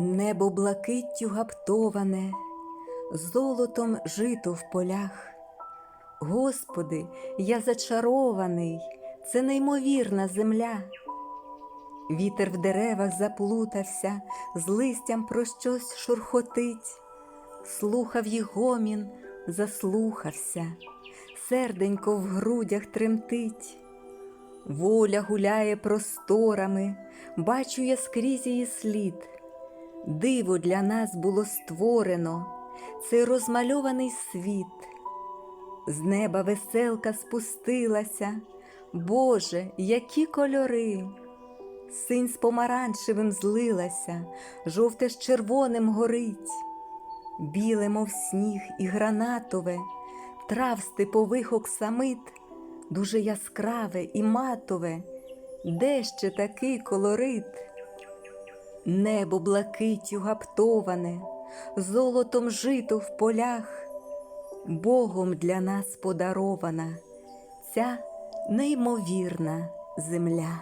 Небо блакиттю гаптоване, золотом жито в полях. Господи, я зачарований, це неймовірна земля. Вітер в деревах заплутався, з листям про щось шурхотить. Слухав їх гомін, заслухався, серденько в грудях тремтить. Воля гуляє просторами, бачу я скрізь її слід. Диво для нас було створено, цей розмальований світ. З неба веселка спустилася, Боже, які кольори! Синь з помаранчевим злилася, жовте з червоним горить, біле, мов сніг і гранатове, трав степових оксамит, дуже яскраве і матове, де ще такий колорит? Небо блакиттю гаптоване, золотом жито в полях, Богом для нас подарована ця неймовірна земля.